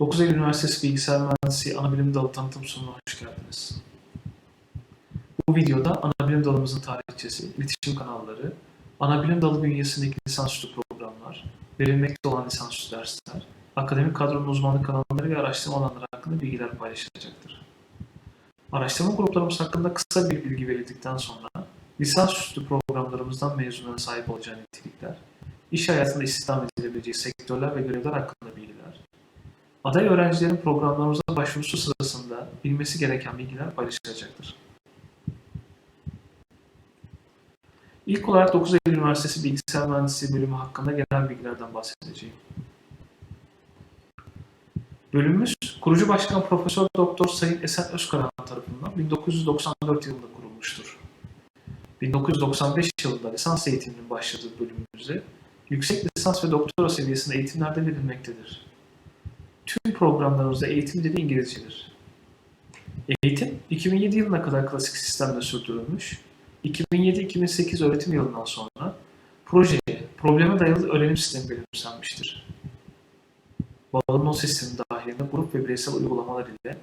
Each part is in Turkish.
9 Eylül Üniversitesi Bilgisayar Mühendisliği Anabilim Dalı tanıtım sunumuna hoş geldiniz. Bu videoda anabilim dalımızın tarihçesi, iletişim kanalları, anabilim dalı bünyesindeki lisansüstü programlar, verilmekte olan lisansüstü dersler, akademik kadronun uzmanlık alanları ve araştırma alanları hakkında bilgiler paylaşılacaktır. Araştırma gruplarımız hakkında kısa bir bilgi verildikten sonra lisansüstü programlarımızdan mezunlara sahip olacağı nitelikler, iş hayatında istihdam edilebileceği sektörler ve görevler hakkında bilgiler, aday öğrencilerin programlarımıza başvurusu sırasında bilmesi gereken bilgiler paylaşılacaktır. İlk olarak 9 Eylül Üniversitesi Bilgisayar Mühendisliği bölümü hakkında genel bilgilerden bahsedeceğim. Bölümümüz kurucu başkan Profesör Doktor Sayın Esen Özkaran tarafından 1994 yılında kurulmuştur. 1995 yılında lisans eğitiminin başladığı bölümümüzde yüksek lisans ve doktora seviyesinde eğitimlerde verilmektedir. Tüm programlarımızda eğitim dili İngilizcedir. Eğitim 2007 yılına kadar klasik sistemde sürdürülmüş, 2007-2008 öğretim yılından sonra projeye, probleme dayalı öğrenim sistemi belirlenmiştir. Bağımlı sistemi dahilinde grup ve bireysel uygulamalar ile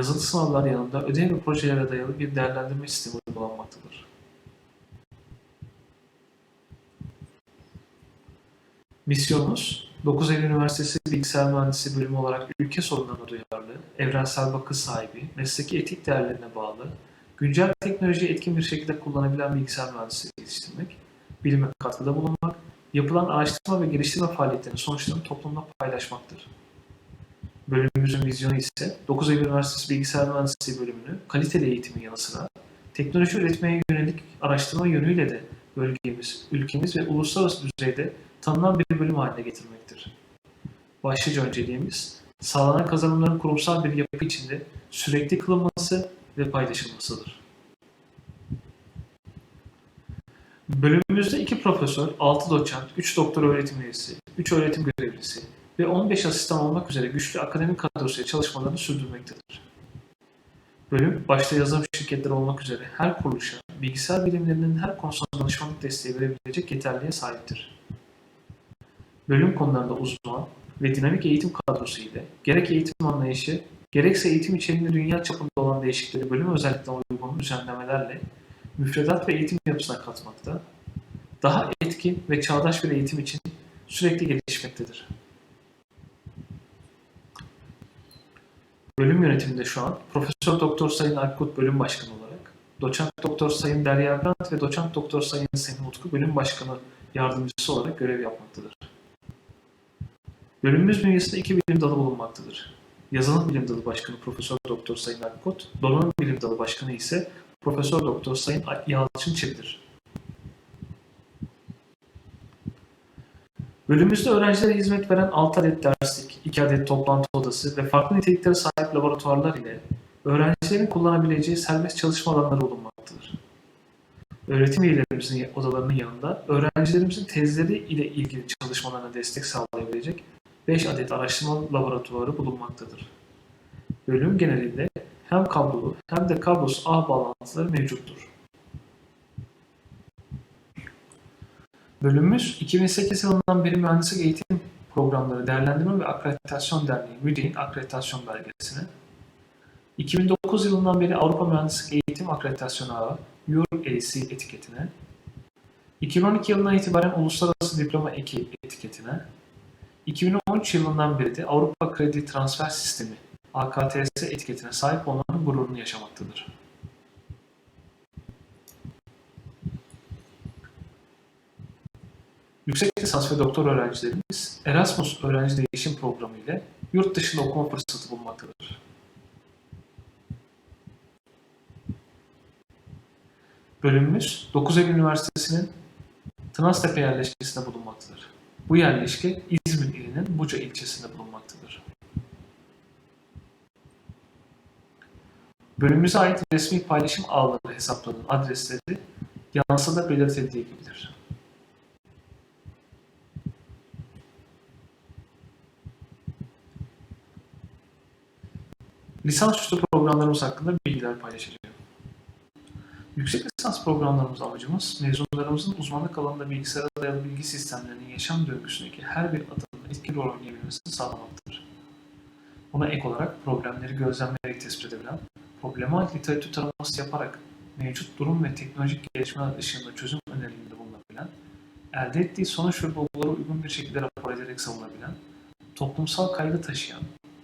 yazılı sınavlar yanında ödev ve projelere dayalı bir değerlendirme sistemi uygulanmaktadır. Misyonumuz, 9 Eylül Üniversitesi Bilgisayar Mühendisliği bölümü olarak ülke sorunlarına duyarlı, evrensel bakış sahibi, mesleki etik değerlerine bağlı, güncel teknolojiyi etkin bir şekilde kullanabilen bilgisayar mühendisliği geliştirmek, bilime katkıda bulunmak, yapılan araştırma ve geliştirme faaliyetlerinin sonuçlarını toplumla paylaşmaktır. Bölümümüzün vizyonu ise 9 Eylül Üniversitesi Bilgisayar Mühendisliği bölümünü kaliteli eğitimin yanı sıra teknoloji üretmeye yönelik araştırma yönüyle de bölgemiz, ülkemiz ve uluslararası düzeyde tanınan bir bölüm haline getirmektir. Başlıca önceliğimiz, sağlanan kazanımların kurumsal bir yapı içinde sürekli kılınması ve paylaşılmasıdır. Bölümümüzde 2 profesör, 6 doçent, 3 doktor öğretim üyesi, 3 öğretim görevlisi ve 15 asistan olmak üzere güçlü akademik kadrosuyla çalışmalarını sürdürmektedir. Bölüm, başta yazılım şirketleri olmak üzere her kuruluşa, bilgisayar bilimlerinin her konusunda danışmanlık desteği verebilecek yeterliğe sahiptir. Bölüm konularında uzman ve dinamik eğitim kadrosu ile gerek eğitim anlayışı, gerekse eğitim içeriğinde dünya çapında olan değişikleri bölüm özelliklerine uygun düzenlemelerle müfredat ve eğitim yapısına katmakta, daha etkin ve çağdaş bir eğitim için sürekli gelişmektedir. Bölüm yönetiminde şu an Profesör Doktor Sayın Akkut bölüm başkanı olarak, Doçent Doktor Sayın Derya Grant ve Doçent Doktor Sayın Semih Utku bölüm başkanı yardımcısı olarak görev yapmaktadır. Bölümümüz bünyesinde iki bilim dalı bulunmaktadır. Yazılım Bilim Dalı Başkanı Profesör Doktor Sayın Akkut, Donanım Bilim Dalı Başkanı ise Profesör Doktor Sayın Yalçın Çebi'dir. Bölümümüzde öğrencilere hizmet veren 6 adet derslik, 2 adet toplantı odası ve farklı niteliklere sahip laboratuvarlar ile öğrencilerin kullanabileceği serbest çalışma alanları bulunmaktadır. Öğretim üyelerimizin odalarının yanında öğrencilerimizin tezleri ile ilgili çalışmalarına destek sağlayabilecek 5 adet araştırma laboratuvarı bulunmaktadır. Bölüm genelinde hem kablolu hem de kablosuz ağ bağlantıları mevcuttur. Bölümümüz 2008 yılından beri Mühendislik Eğitim Programları Değerlendirme ve Akreditasyon Derneği MÜDE'nin akreditasyon belgesine, 2009 yılından beri Avrupa Mühendislik Eğitim Akreditasyon Ağı EUR-AC etiketine, 2012 yılından itibaren Uluslararası Diploma Eki etiketine, 2013 yılından beri de Avrupa Kredi Transfer Sistemi AKTS etiketine sahip olmanın gururunu yaşamaktadır. Yüksek lisans ve doktor öğrencilerimiz Erasmus Öğrenci Değişim Programı ile yurt dışında okuma fırsatı bulmaktadır. Bölümümüz 9 Eylül Üniversitesi'nin Tınaztepe yerleşkesinde bulunmaktadır. Bu yerleşke İzmir Buca ilçesinde bulunmaktadır. Bölümümüze ait resmi paylaşım ağları hesaplarının adresleri yansıda belirtildiği gibidir. Lisansüstü programlarımız hakkında bilgiler paylaşacağım. Yüksek lisans programlarımız amacımız, mezunlarımızın uzmanlık alanında bilgisayara dayalı bilgi sistemlerinin yaşam döngüsündeki her bir adımda etkin rol oynayabilmesini sağlamaktır. Buna ek olarak problemleri gözlemleyerek tespit edebilen, probleme ait literatür taraması yaparak mevcut durum ve teknolojik gelişmeler ışığında çözüm önerilerinde bulunabilen, elde ettiği sonuç ve bulgulara uygun bir şekilde rapor ederek savunabilen, toplumsal kaygı taşıyan,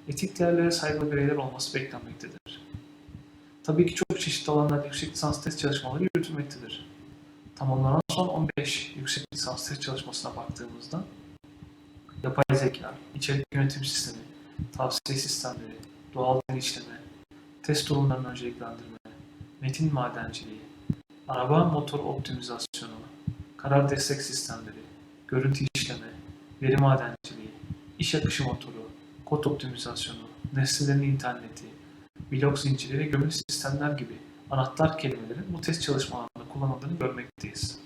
etik değerlere saygılı bireyler olması beklenmektedir. Tabii ki çok çeşitli alanlarda yüksek lisans test çalışmaları yürütülmektedir. Tamamlanan son 15 yüksek lisans test çalışmasına baktığımızda yapay zeka, içerik yönetim sistemi, tavsiye sistemleri, doğal dil işleme, test durumlarının önceliklendirme, metin madenciliği, araba motor optimizasyonu, karar destek sistemleri, görüntü işleme, veri madenciliği, iş akışı motoru, kod optimizasyonu, nesnelerin interneti, blok zinciri ve gömülü sistemler gibi anahtar kelimelerin bu test çalışmalarında kullanıldığını görmekteyiz.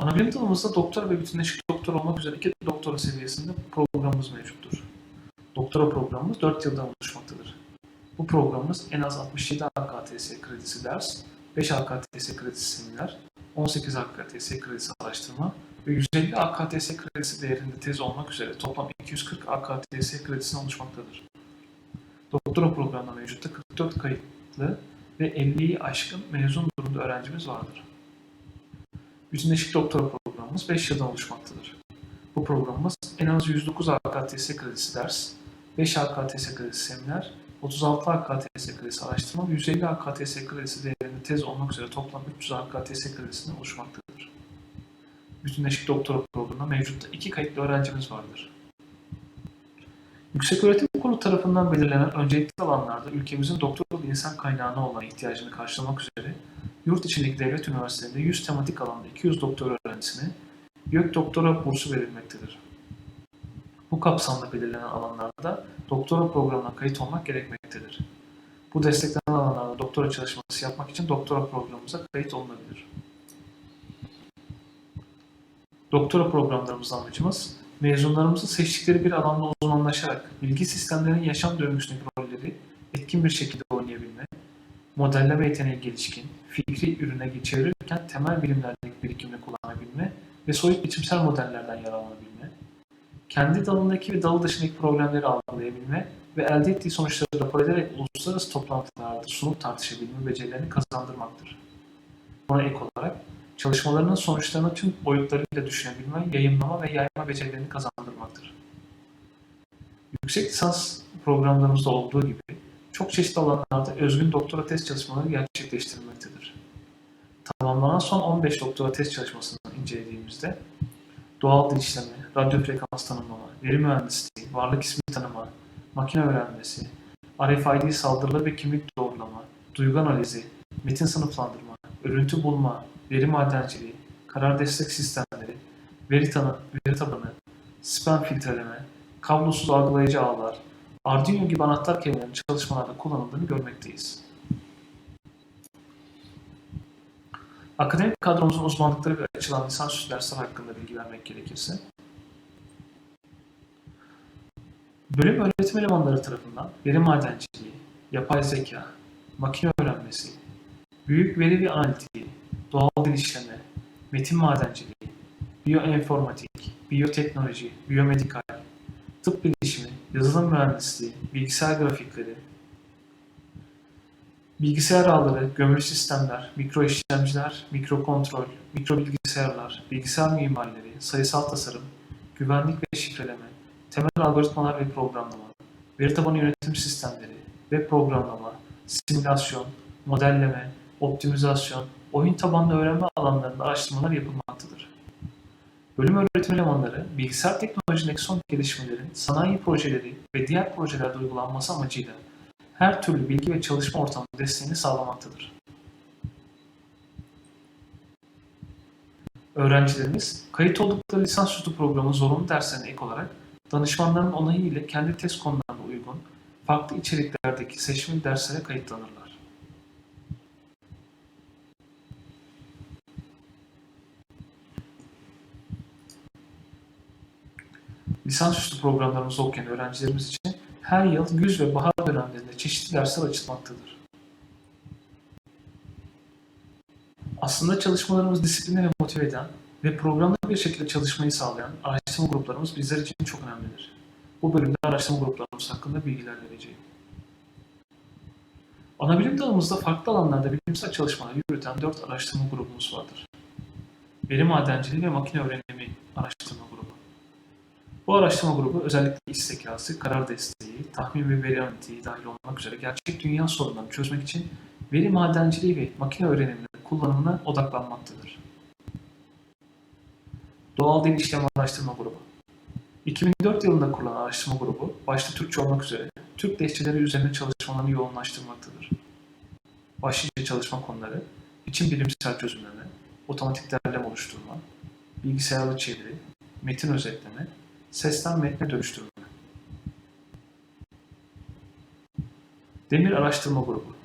Anabilim dalımızda doktora ve bütünleşik doktor olmak üzere iki doktora seviyesinde programımız mevcuttur. Doktora programımız 4 yıldan oluşmaktadır. Bu programımız en az 67 AKTS kredisi ders, 5 AKTS kredisi seminer, 18 AKTS kredisi araştırma ve 150 AKTS kredisi değerinde tez olmak üzere toplam 240 AKTS kredisine oluşmaktadır. Doktora programında mevcutta 44 kayıtlı ve 50'yi aşkın mezun durumda öğrencimiz vardır. Bütünleşik doktora programımız 5 yıldan oluşmaktadır. Bu programımız en az 109 AKTS kredisi ders, 5 AKTS kredisi seminer, 36 AKTS kredisi araştırma ve 150 AKTS kredisi değerinde tez olmak üzere toplam 300 AKTS kredisinden oluşmaktadır. Bütünleşik doktora programında mevcutta iki kayıtlı öğrencimiz vardır. Yükseköğretim Kurulu tarafından belirlenen öncelikli alanlarda ülkemizin doktoralı insan kaynağına olan ihtiyacını karşılamak üzere yurt içindeki devlet üniversitelerinde 100 tematik alanda 200 doktor öğrencisine YÖK Doktora bursu verilmektedir. Bu kapsamda belirlenen alanlarda doktora programına kayıt olmak gerekmektedir. Bu desteklenen alanlarda doktora çalışması yapmak için doktora programımıza kayıt olunabilir. Doktora programlarımızın amacımız, mezunlarımızın seçtikleri bir alanda uzmanlaşarak bilgi sistemlerinin yaşam döngüsündeki rolleri etkin bir şekilde oynayabilme, modelleme yeteneği gelişkin, fikri ürüne çevirirken temel bilimlerdeki birikimini kullanabilme ve soyut biçimsel modellerden yararlanabilme, kendi dalındaki ve dalı dışındaki problemleri algılayabilme ve elde ettiği sonuçları rapor ederek uluslararası toplantılarda sunup tartışabilme becerilerini kazandırmaktır. Buna ek olarak çalışmalarının sonuçlarını tüm boyutlarıyla düşünebilme, yayınlama ve yayma becerilerini kazandırmaktır. Yüksek lisans programlarımızda olduğu gibi çok çeşitli alanlarda özgün doktora test çalışmaları gerçekleştirilmektedir. Tamamlanan son 15 doktora test çalışmasını incelediğimizde doğal dil işleme, radyo frekans tanımlama, veri mühendisliği, varlık ismi tanıma, makine öğrenmesi, RFID saldırıları ve kimlik doğrulama, duygu analizi, metin sınıflandırma, örüntü bulma, veri madenciliği, karar destek sistemleri, veri, tanı, veri tabanı, spam filtreleme, kablosuz algılayıcı ağlar, Arduino gibi anahtar kelimelerin çalışmalarda kullanıldığını görmekteyiz. Akademik kadromuzun uzmanlıkları ve açılan lisansüstü dersler hakkında bilgi vermek gerekirse, bölüm öğretim elemanları tarafından veri madenciliği, yapay zeka, makine öğrenmesi, büyük veri ve analitiği, doğal dil işleme, metin madenciliği, biyoinformatik, biyoteknoloji, biyomedikal, tıp bilişimi, yazılım mühendisliği, bilgisayar grafikleri, bilgisayar ağları, gömülü sistemler, mikro işlemciler, mikro kontrol, mikro bilgisayarlar, bilgisayar mimarileri, sayısal tasarım, güvenlik ve şifreleme, temel algoritmalar ve programlama, veri tabanı yönetim sistemleri ve programlama, simülasyon, modelleme, optimizasyon, oyun tabanlı öğrenme alanlarında araştırmalar yapılmaktadır. Bölüm öğretim elemanları, bilgisayar teknolojisindeki son gelişmelerin sanayi projeleri ve diğer projelerde uygulanması amacıyla her türlü bilgi ve çalışma ortamı desteğini sağlamaktadır. Öğrencilerimiz, kayıt oldukları lisansüstü programı zorunlu derslerine ek olarak danışmanların onayı ile kendi test konularına uygun farklı içeriklerdeki seçmeli derslere kayıtlanırlar. Lisansüstü programlarımızı okuyan öğrencilerimiz için her yıl güz ve bahar dönemlerinde çeşitli dersler açılmaktadır. Aslında çalışmalarımız disipline ve motive eden, ve programlı bir şekilde çalışmayı sağlayan araştırma gruplarımız bizler için çok önemlidir. Bu bölümde araştırma gruplarımız hakkında bilgiler vereceğim. Anabilim dalımızda farklı alanlarda bilimsel çalışmalar yürüten dört araştırma grubumuz vardır. Veri madenciliği ve makine öğrenimi araştırma grubu. Bu araştırma grubu özellikle iş zekası, karar desteği, tahmin ve veri analitiği dahil olmak üzere gerçek dünya sorunlarını çözmek için veri madenciliği ve makine öğreniminin kullanımına odaklanmaktadır. Doğal Dil İşlem Araştırma Grubu 2004 yılında kurulan araştırma grubu, başta Türkçe olmak üzere Türk lehçeleri üzerine çalışmalarını yoğunlaştırmaktadır. Başlıca çalışma konuları, biçim bilimsel çözümleme, otomatik derleme oluşturma, bilgisayarlı çeviri, metin özetleme, sesten metne dönüştürme. Demir Araştırma Grubu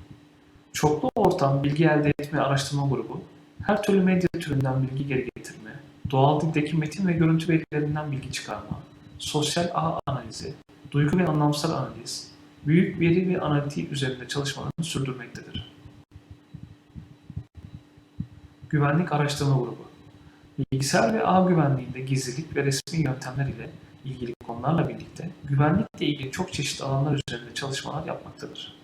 Çoklu ortam bilgi elde etme araştırma grubu, her türlü medya türünden bilgi geri getirme, doğal dildeki metin ve görüntü verilerinden bilgi çıkarma, sosyal ağ analizi, duygu ve anlamsal analiz, büyük veri ve analitiği üzerinde çalışmalarını sürdürmektedir. Güvenlik Araştırma Grubu Bilgisayar ve ağ güvenliğinde gizlilik ve resmi yöntemler ile ilgili konularla birlikte güvenlikle ilgili çok çeşitli alanlar üzerinde çalışmalar yapmaktadır.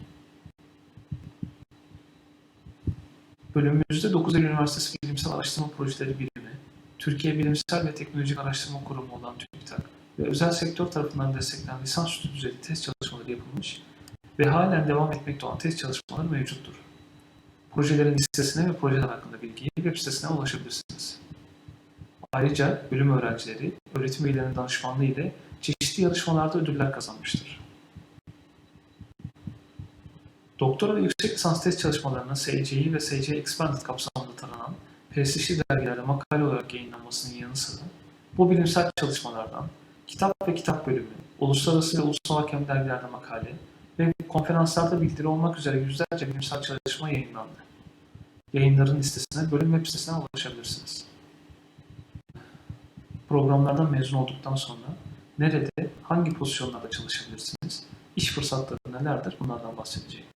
Bölümümüzde 9 Eylül Üniversitesi Bilimsel Araştırma Projeleri Birimi, Türkiye Bilimsel ve Teknolojik Araştırma Kurumu olan TÜBİTAK ve özel sektör tarafından desteklenen lisansüstü düzeyde test çalışmaları yapılmış ve halen devam etmekte olan test çalışmaları mevcuttur. Projelerin listesine ve projeler hakkında bilgiyi web sitesine ulaşabilirsiniz. Ayrıca bölüm öğrencileri öğretim üyelerinin danışmanlığı ile çeşitli yarışmalarda ödüller kazanmıştır. Doktora ve yüksek lisans test çalışmalarına SCI ve SC Expanded kapsamında taranan prestijli dergilerde makale olarak yayınlanmasının yanı sıra bu bilimsel çalışmalardan kitap ve kitap bölümü, uluslararası ve ulusal hakem dergilerde makale ve konferanslarda bildiri olmak üzere yüzlerce bilimsel çalışma yayınlandı. Yayınların listesine bölüm web sitesine ulaşabilirsiniz. Programlardan mezun olduktan sonra nerede, hangi pozisyonlarda çalışabilirsiniz, iş fırsatları nelerdir bunlardan bahsedeceğim.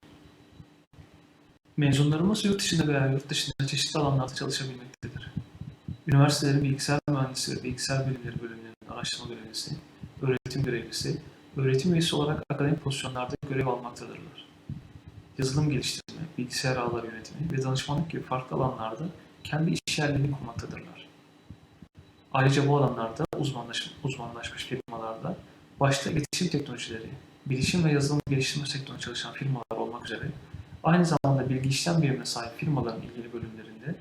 Mezunlarımız yurt içinde veya yurt dışında çeşitli alanlarda çalışabilmektedir. Üniversitelerin bilgisayar mühendisliği ve bilgisayar bilimleri bölümlerinin araştırma görevlisi, öğretim görevlisi, öğretim üyesi olarak akademik pozisyonlarda görev almaktadırlar. Yazılım geliştirme, bilgisayar ağları yönetimi ve danışmanlık gibi farklı alanlarda kendi iş yerlerini kurmaktadırlar. Ayrıca bu alanlarda uzmanlaş, uzmanlaşmış firmalarda başta iletişim teknolojileri, bilişim ve yazılım geliştirme sektöründe çalışan firmalar olmak üzere aynı zamanda bilgi işlem birimine sahip firmaların ilgili bölümlerinde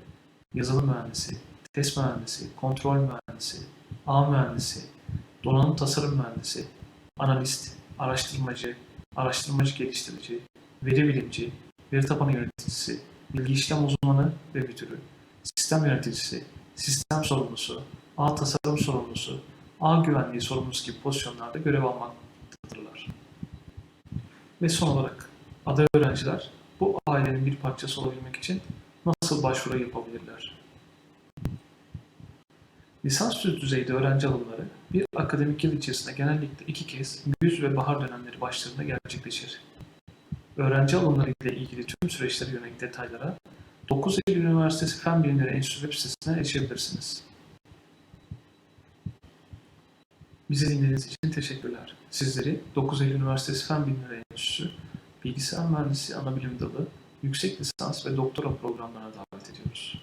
yazılım mühendisi, test mühendisi, kontrol mühendisi, ağ mühendisi, donanım tasarım mühendisi, analist, araştırmacı, araştırmacı geliştirici, veri bilimci, veri tabanı yöneticisi, bilgi işlem uzmanı ve müdürü, sistem yöneticisi, sistem sorumlusu, ağ tasarım sorumlusu, ağ güvenliği sorumlusu gibi pozisyonlarda görev almaktadırlar. Ve son olarak aday öğrenciler bu ailenin bir parçası olabilmek için nasıl başvuru yapabilirler? Lisansüstü düzeyde öğrenci alımları bir akademik yıl içerisinde genellikle iki kez güz ve bahar dönemleri başlarında gerçekleşir. Öğrenci alımları ile ilgili tüm süreçlere yönelik detaylara 9 Eylül Üniversitesi Fen Bilimleri Enstitüsü web sitesine erişebilirsiniz. Bizi dinlediğiniz için teşekkürler. Sizleri 9 Eylül Üniversitesi Fen Bilimleri Enstitüsü Bilgisayar Mühendisliği Anabilim Dalı Yüksek Lisans ve Doktora programlarına davet ediyoruz.